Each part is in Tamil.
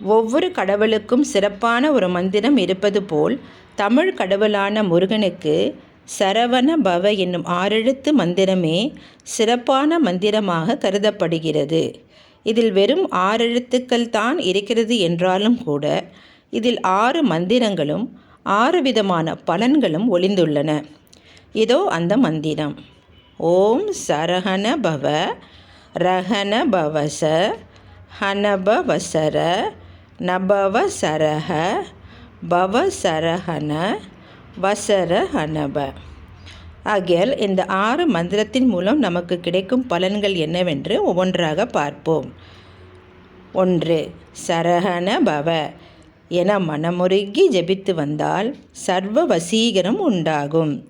ஒவ்வொரு கடவுளுக்கும் சிறப்பான ஒரு மந்திரம் இருப்பது போல் தமிழ் கடவுளான முருகனுக்கு சரவண பவ என்னும் ஆறெழுத்து மந்திரமே சிறப்பான மந்திரமாக கருதப்படுகிறது. இதில் வெறும் ஆறெழுத்துக்கள் தான் இருக்கிறது என்றாலும் கூட இதில் ஆறு மந்திரங்களும் ஆறு விதமான பலன்களும் ஒளிந்துள்ளன. இதோ அந்த மந்திரம். ஓம் சரஹன பவ ரஹன பவச ஹனபவசர நபவ சரஹ பவ சரஹன ஆகியால் இந்த ஆறு மந்திரத்தின் மூலம் நமக்கு கிடைக்கும் பலன்கள் என்னவென்று ஒவ்வொன்றாக பார்ப்போம். ஒன்று சரஹண பவ என மனமுருகி ஜெபித்து வந்தால் சர்வ வசீகரம் உண்டாகும்.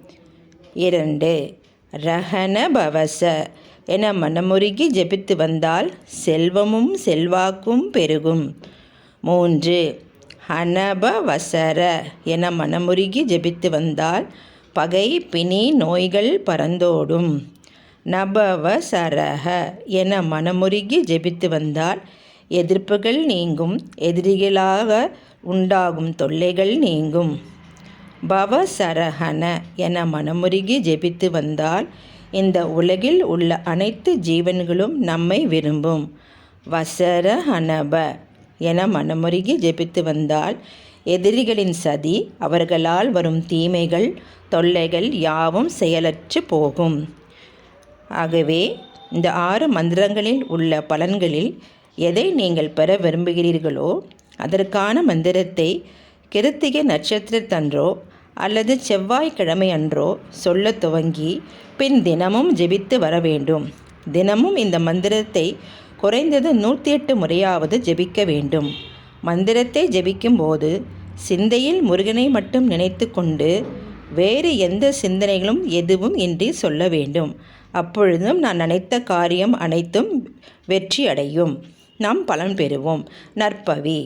இரண்டு ரஹன பவச என மனமுருகி ஜெபித்து வந்தால் செல்வமும் செல்வாக்கும் பெருகும். மூன்று. ஹனபவசர என மனமுருகி ஜெபித்து வந்தால் பகை பிணி நோய்கள் பறந்தோடும். நபவசரக என மனமுருகி ஜெபித்து வந்தால் எதிர்ப்புகள் நீங்கும் எதிரிகளாக உண்டாகும் தொல்லைகள் நீங்கும். பவசரஹன என மனமுருகி ஜெபித்து வந்தால் இந்த உலகில் உள்ள அனைத்து ஜீவன்களும் நம்மை விரும்பும். வசரஹனப என மனமுருகி ஜெபித்து வந்தால் எதிரிகளின் சதி அவர்களால் வரும் தீமைகள் தொல்லைகள் யாவும் செயலற்று போகும். ஆகவே இந்த ஆறு மந்திரங்களில் உள்ள பலன்களில் எதை நீங்கள் பெற விரும்புகிறீர்களோ அதற்கான மந்திரத்தை கிருத்திகை நட்சத்திரத்தன்றோ அல்லது செவ்வாய்க்கிழமை அன்றோ சொல்ல துவங்கி பின் தினமும் ஜெபித்து வர வேண்டும். தினமும் இந்த மந்திரத்தை குறைந்தது நூற்றி எட்டு முறையாவது ஜெபிக்க வேண்டும். மந்திரத்தை ஜெபிக்கும்போது சிந்தையில் முருகனை மட்டும் நினைத்து கொண்டு வேறு எந்த சிந்தனைகளும் எதுவும் இன்றி சொல்ல வேண்டும். அப்பொழுதும் நான் நினைத்த காரியம் அனைத்தும் வெற்றி அடையும் நாம் பலன் பெறுவோம். நற்பவி.